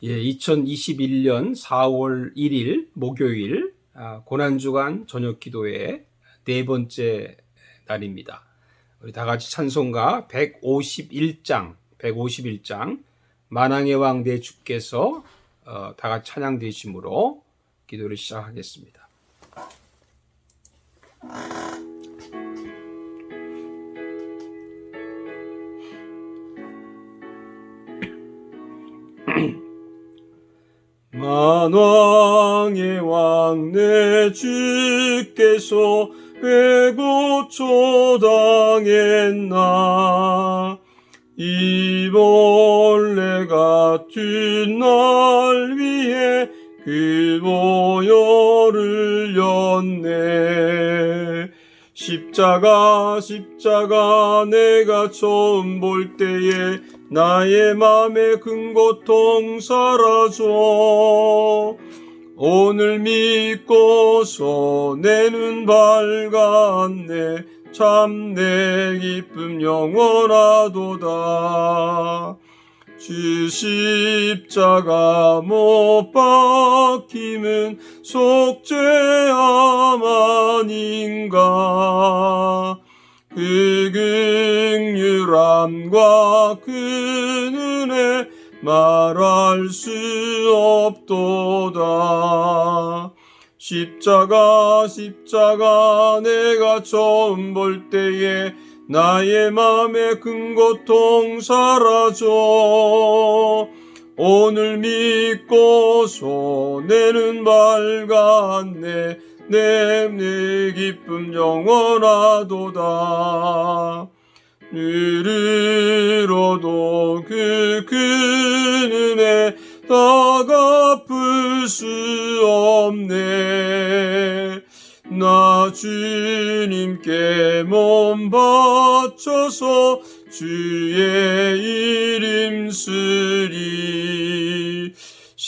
예, 2021년 4월 1일 목요일 아, 고난주간 저녁 기도의 네 번째 날입니다. 우리 다 같이 찬송가 151장, 151장 만왕의 왕 내 주께서 어, 다 같이 찬양 되심으로 기도를 시작하겠습니다. 만왕의 왕 내 주께서 회고 초당했나? 이 벌레 같은 날 위해 그 보혈을 였네 십자가 십자가 내가 처음 볼 때에 나의 맘에 큰 고통 사라져. 오늘 믿고서 내눈 밝았네. 참 내 기쁨 영원하도다. 주 십자가 못 박힘은 속죄함 아닌가? 그 극률함과 그 은혜 말할 수 없도다. 십자가 십자가 내가 처음 볼 때에 나의 맘에 큰 고통 사라져. 오늘 믿고서 내는 밝았네 내, 내 기쁨 영원하도다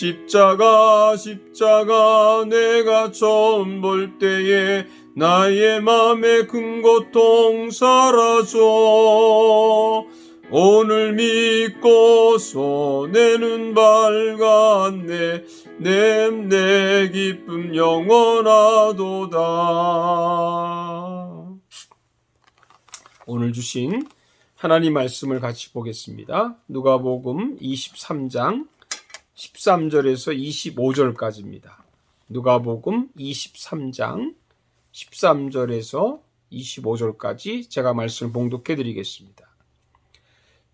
십자가 십자가 내가 처음 볼 때에 나의 맘에 큰 고통 사라져. 오늘 내눈 밝았네. 내, 내 기쁨 영원하도다. 오늘 주신 하나님 말씀을 같이 보겠습니다. 누가복음 23장 13절에서 25절까지입니다 누가복음 23장 13절에서 25절까지 제가 말씀을 봉독해 드리겠습니다.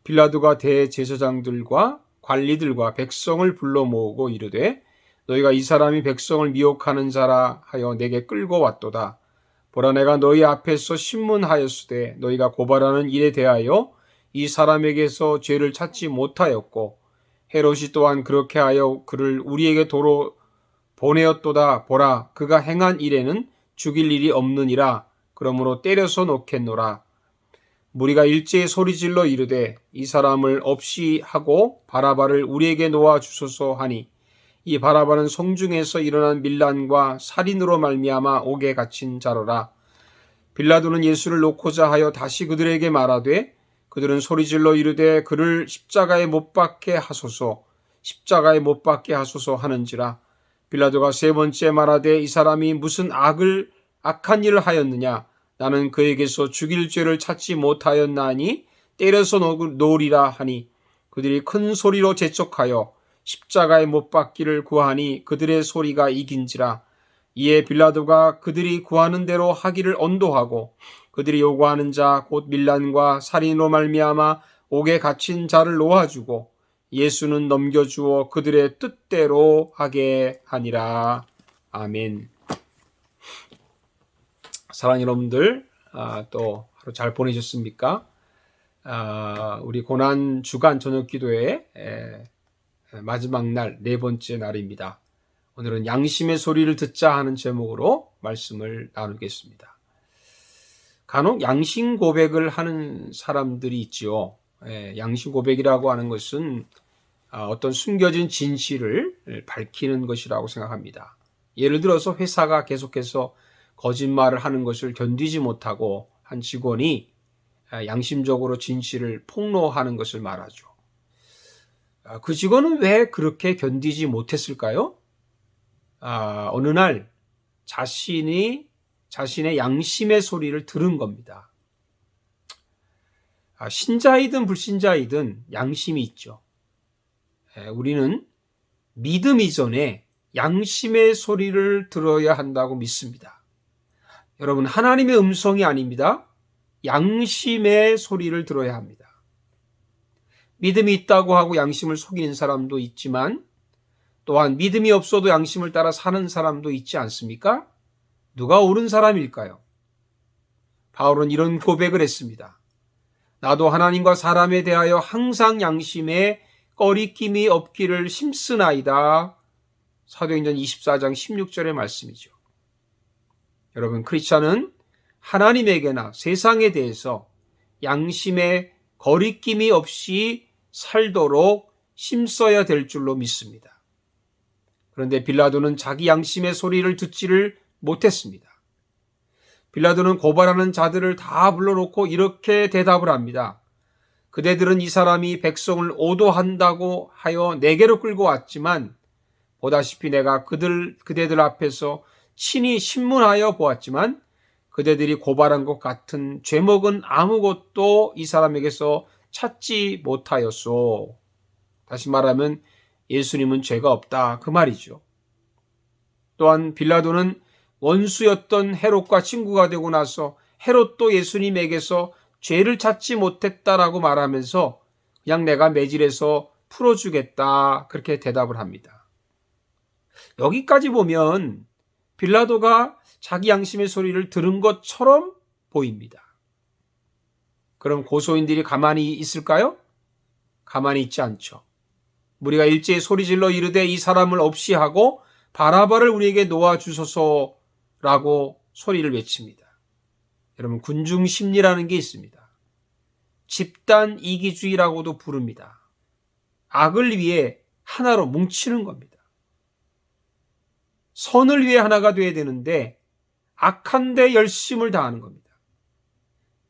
빌라도가 대제사장들과 관리들과 백성을 불러 모으고 이르되 너희가 이 사람이 백성을 미혹하는 자라 하여 내게 끌고 왔도다. 보라 내가 너희 앞에서 신문하였으되 너희가 고발하는 일에 대하여 이 사람에게서 죄를 찾지 못하였고 헤롯이 또한 그렇게 하여 그를 우리에게 도로 보내었도다. 보라 그가 행한 일에는 죽일 일이 없느니라. 그러므로 때려서 놓겠노라. 무리가 일제히 소리질러 이르되 이 사람을 없이 하고 바라바를 우리에게 놓아 주소서 하니 이 바라바는 성중에서 일어난 밀란과 살인으로 말미암아 옥에 갇힌 자로라. 빌라도는 예수를 놓고자 하여 다시 그들에게 말하되 그들은 소리질러 이르되 그를 십자가에 못 박게 하소서 십자가에 못 박게 하소서 하는지라. 빌라도가 세 번째 말하되 이 사람이 무슨 악을 악한 일을 하였느냐? 나는 그에게서 죽일 죄를 찾지 못하였나니 때려서 놓으리라 하니 그들이 큰 소리로 재촉하여 십자가에 못 박기를 구하니 그들의 소리가 이긴지라. 이에 빌라도가 그들이 구하는 대로 하기를 언도하고 그들이 요구하는 자 곧 밀란과 살인으로 말미암아 옥에 갇힌 자를 놓아주고 예수는 넘겨주어 그들의 뜻대로 하게 하니라. 아멘. 사랑 여러분들, 아, 또 하루 잘 보내셨습니까? 아, 우리 고난 주간 저녁 기도의 에, 마지막 날, 네 번째 날입니다. 오늘은 양심의 소리를 듣자 하는 제목으로 말씀을 나누겠습니다. 간혹 양심 고백을 하는 사람들이 있지요. 예, 양심 고백이라고 하는 것은 아, 어떤 숨겨진 진실을 밝히는 것이라고 생각합니다. 예를 들어서 회사가 계속해서 거짓말을 하는 것을 견디지 못하고 한 직원이 아, 양심적으로 진실을 폭로하는 것을 말하죠. 아, 그 직원은 왜 그렇게 견디지 못했을까요? 아, 어느 날 자신이 자신의 양심의 소리를 들은 겁니다. 아, 신자이든 불신자이든 양심이 있죠. 예, 우리는 믿음 이전에 양심의 소리를 들어야 한다고 믿습니다. 여러분, 하나님의 음성이 아닙니다. 양심의 소리를 들어야 합니다. 믿음이 있다고 하고 양심을 속이는 사람도 있지만 또한 믿음이 없어도 양심을 따라 사는 사람도 있지 않습니까? 누가 옳은 사람일까요? 바울은 이런 고백을 했습니다. 나도 하나님과 사람에 대하여 항상 양심에 꺼리낌이 없기를 힘쓰나이다. 사도행전 24장 16절의 말씀이죠. 여러분, 크리스찬은 하나님에게나 세상에 대해서 양심에 거리낌이 없이 살도록 힘써야 될 줄로 믿습니다. 그런데 빌라도는 자기 양심의 소리를 듣지를 못했습니다. 빌라도는 고발하는 자들을 다 불러놓고 이렇게 대답을 합니다. 그대들은 이 사람이 백성을 오도한다고 하여 내게로 끌고 왔지만 보다시피 내가 그들 그대들 앞에서 친히 신문하여 보았지만 그대들이 고발한 것 같은 죄목은 아무것도 이 사람에게서 찾지 못하였소. 다시 말하면 예수님은 죄가 없다 그 말이죠. 또한 빌라도는 원수였던 헤롯과 친구가 되고 나서 헤롯도 예수님에게서 죄를 찾지 못했다라고 말하면서 그냥 내가 매질해서 풀어주겠다 그렇게 대답을 합니다. 여기까지 보면 빌라도가 자기 양심의 소리를 들은 것처럼 보입니다. 그럼 고소인들이 가만히 있을까요? 가만히 있지 않죠. 우리가 일제히 소리질러 이르되 이 사람을 없이 하고 바라바를 우리에게 놓아 주소서 라고 소리를 외칩니다. 여러분 군중 심리라는 게 있습니다. 집단 이기주의라고도 부릅니다. 악을 위해 하나로 뭉치는 겁니다. 선을 위해 하나가 돼야 되는데 악한데 열심을 다하는 겁니다.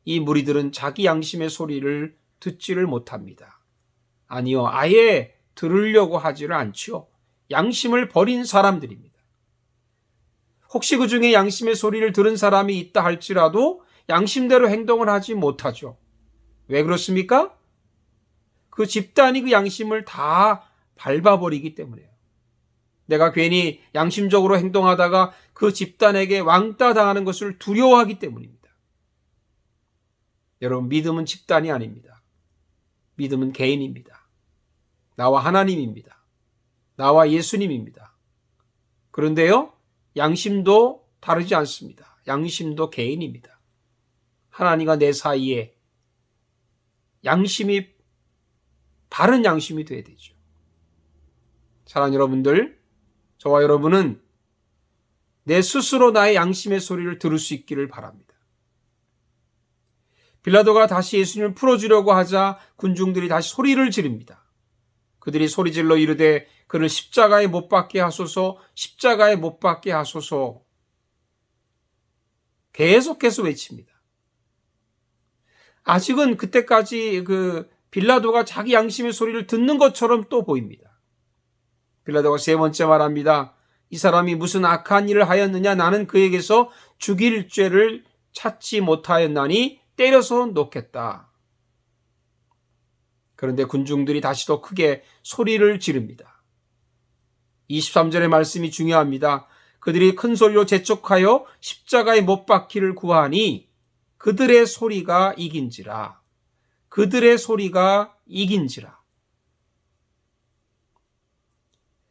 이 무리들은 자기 양심의 소리를 듣지를 못합니다. 아니요, 아예 들으려고 하지를 않지요. 양심을 버린 사람들입니다. 혹시 그 중에 양심의 소리를 들은 사람이 있다 할지라도 양심대로 행동을 하지 못하죠. 왜 그렇습니까? 그 집단이 그 양심을 다 밟아버리기 때문에요. 내가 괜히 양심적으로 행동하다가 그 집단에게 왕따 당하는 것을 두려워하기 때문입니다. 여러분, 믿음은 집단이 아닙니다. 믿음은 개인입니다. 나와 하나님입니다. 나와 예수님입니다. 그런데요, 양심도 다르지 않습니다. 양심도 개인입니다. 하나님과 내 사이에 양심이 바른 양심이 돼야 되죠. 사랑하는 여러분들, 저와 여러분은 내 스스로 나의 양심의 소리를 들을 수 있기를 바랍니다. 빌라도가 다시 예수님을 풀어주려고 하자 군중들이 다시 소리를 지릅니다. 그들이 소리질러 이르되 그를 십자가에 못 박게 하소서, 십자가에 못 박게 하소서. 계속해서 외칩니다. 아직은 그때까지 그 빌라도가 자기 양심의 소리를 듣는 것처럼 또 보입니다. 빌라도가 세 번째 말합니다. 이 사람이 무슨 악한 일을 하였느냐? 나는 그에게서 죽일 죄를 찾지 못하였나니 때려서 놓겠다. 그런데 군중들이 다시 더 크게 소리를 지릅니다. 23절의 말씀이 중요합니다. 그들이 큰 소리로 재촉하여 십자가에 못 박기를 구하니 그들의 소리가 이긴지라. 그들의 소리가 이긴지라.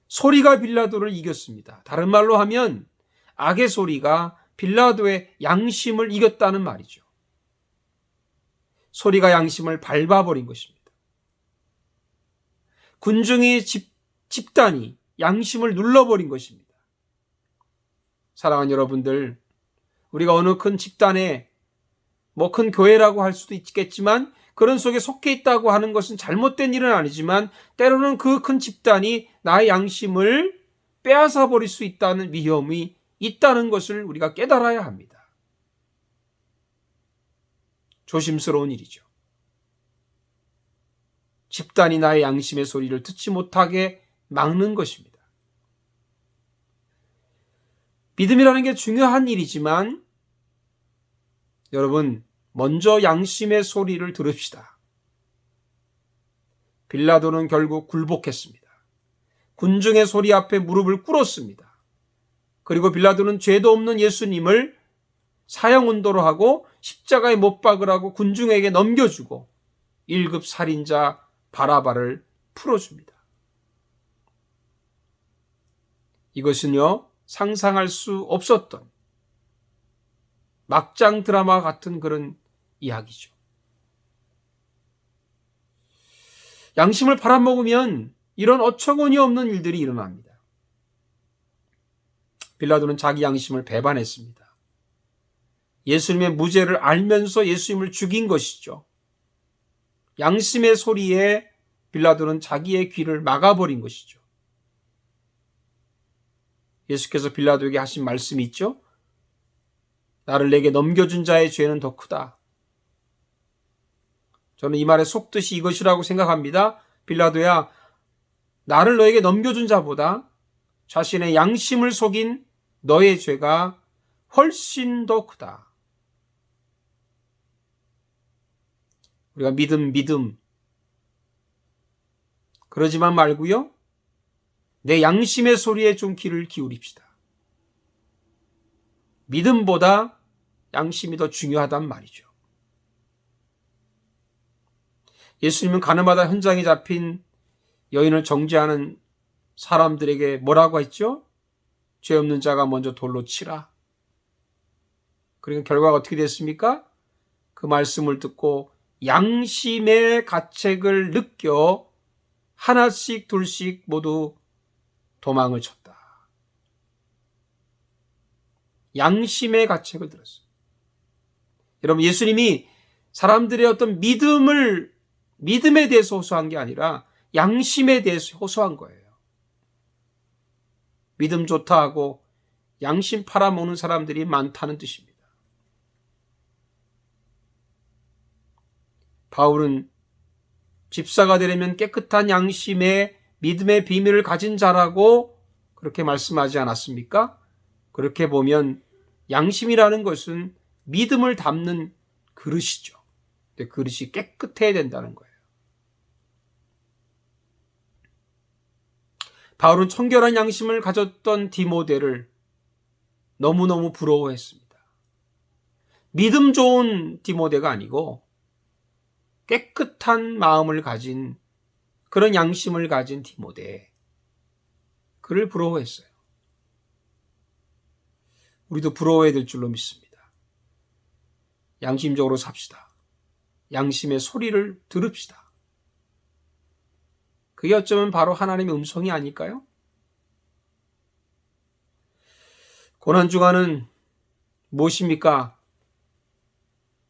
소리가 빌라도를 이겼습니다. 다른 말로 하면 악의 소리가 빌라도의 양심을 이겼다는 말이죠. 소리가 양심을 밟아버린 것입니다. 군중의 집, 집단이 양심을 눌러버린 것입니다. 사랑하는 여러분들, 우리가 어느 큰 집단에 뭐 큰 교회라고 할 수도 있겠지만 그런 속에 속해 있다고 하는 것은 잘못된 일은 아니지만 때로는 그 큰 집단이 나의 양심을 빼앗아 버릴 수 있다는 위험이 있다는 것을 우리가 깨달아야 합니다. 조심스러운 일이죠. 집단이 나의 양심의 소리를 듣지 못하게 막는 것입니다. 믿음이라는 게 중요한 일이지만 여러분 먼저 양심의 소리를 들읍시다. 빌라도는 결국 굴복했습니다. 군중의 소리 앞에 무릎을 꿇었습니다. 그리고 빌라도는 죄도 없는 예수님을 사형 운도로 하고 십자가에 못 박으라고 군중에게 넘겨주고 1급 살인자 바라바를 풀어줍니다. 이것은요, 상상할 수 없었던 막장 드라마 같은 그런 이야기죠. 양심을 팔아먹으면 이런 어처구니 없는 일들이 일어납니다. 빌라도는 자기 양심을 배반했습니다. 예수님의 무죄를 알면서 예수님을 죽인 것이죠. 양심의 소리에 빌라도는 자기의 귀를 막아버린 것이죠. 예수께서 빌라도에게 하신 말씀이 있죠. 나를 내게 넘겨준 자의 죄는 더 크다. 저는 이 말의 속뜻이 이것이라고 생각합니다. 빌라도야, 나를 너에게 넘겨준 자보다 자신의 양심을 속인 너의 죄가 훨씬 더 크다. 우리가 믿음, 믿음. 그러지만 말고요. 내 양심의 소리에 좀 귀를 기울입시다. 믿음보다 양심이 더 중요하단 말이죠. 예수님은 가늠하다 현장에 잡힌 여인을 정죄하는 사람들에게 뭐라고 했죠? 죄 없는 자가 먼저 돌로 치라. 그리고 결과가 어떻게 됐습니까? 그 말씀을 듣고 양심의 가책을 느껴 하나씩 둘씩 모두 도망을 쳤다. 양심의 가책을 들었어요. 여러분, 예수님이 사람들의 어떤 믿음을, 믿음에 대해서 호소한 게 아니라 양심에 대해서 호소한 거예요. 믿음 좋다 하고 양심 팔아먹는 사람들이 많다는 뜻입니다. 바울은 집사가 되려면 깨끗한 양심의 믿음의 비밀을 가진 자라고 그렇게 말씀하지 않았습니까? 그렇게 보면 양심이라는 것은 믿음을 담는 그릇이죠. 근데 그릇이 깨끗해야 된다는 거예요. 바울은 청결한 양심을 가졌던 디모데를 너무너무 부러워했습니다. 믿음 좋은 디모데가 아니고 깨끗한 마음을 가진 그런 양심을 가진 디모데 그를 부러워했어요. 우리도 부러워해야 될 줄로 믿습니다. 양심적으로 삽시다. 양심의 소리를 들읍시다. 그게 어쩌면 바로 하나님의 음성이 아닐까요? 고난주간은 무엇입니까?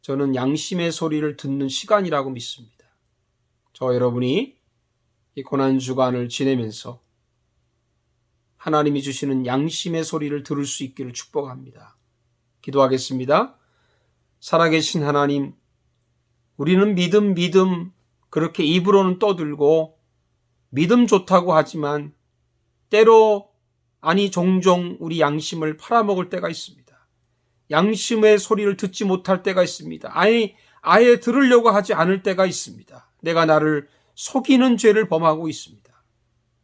저는 양심의 소리를 듣는 시간이라고 믿습니다. 저 여러분이 이 고난 주간을 지내면서 하나님이 주시는 양심의 소리를 들을 수 있기를 축복합니다. 기도하겠습니다. 살아계신 하나님, 우리는 믿음, 믿음, 그렇게 입으로는 떠들고 믿음 좋다고 하지만 때로 아니 종종 우리 양심을 팔아먹을 때가 있습니다. 양심의 소리를 듣지 못할 때가 있습니다. 아니, 아예 들으려고 하지 않을 때가 있습니다. 내가 나를 속이는 죄를 범하고 있습니다.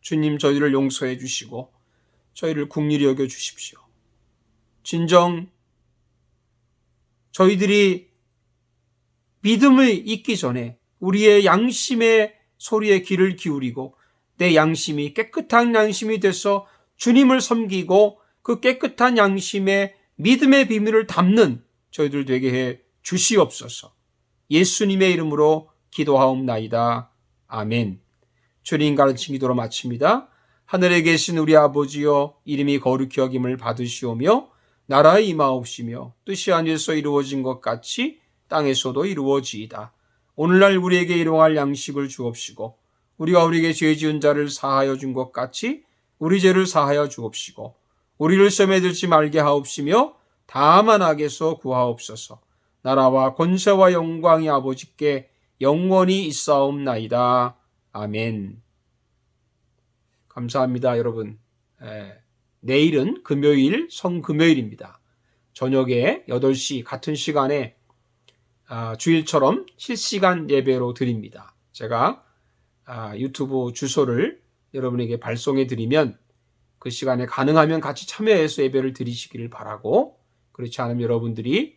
주님 저희를 용서해 주시고 저희를 국리히 여겨 주십시오. 진정 저희들이 믿음을 잊기 전에 우리의 양심의 소리에 귀를 기울이고 내 양심이 깨끗한 양심이 돼서 주님을 섬기고 그 깨끗한 양심의 믿음의 비밀을 담는 저희들 되게 해 주시옵소서. 예수님의 이름으로 기도하옵나이다. 아멘. 주님 가르친 기도로 마칩니다. 하늘에 계신 우리 아버지여 이름이 거룩히 여김을 받으시오며 나라의 임하옵시며 뜻이 하늘에서 이루어진 것 같이 땅에서도 이루어지이다. 오늘날 우리에게 일용할 양식을 주옵시고 우리가 우리에게 죄 지은 자를 사하여 준 것 같이 우리 죄를 사하여 주옵시고 우리를 시험에 들지 말게 하옵시며 다만 악에서 구하옵소서. 나라와 권세와 영광이 아버지께 영원히 있사옵나이다. 아멘. 감사합니다, 여러분. 예, 내일은 금요일 성금요일입니다. 저녁에 8시 같은 시간에 아, 주일처럼 실시간 예배로 드립니다. 제가 아, 유튜브 주소를 여러분에게 발송해 드리면 그 시간에 가능하면 같이 참여해서 예배를 드리시기를 바라고 그렇지 않으면 여러분들이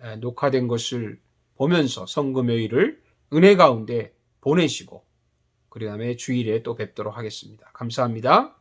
에, 녹화된 것을 보면서 성금요일을 은혜 가운데 보내시고 그 다음에 주일에 또 뵙도록 하겠습니다. 감사합니다.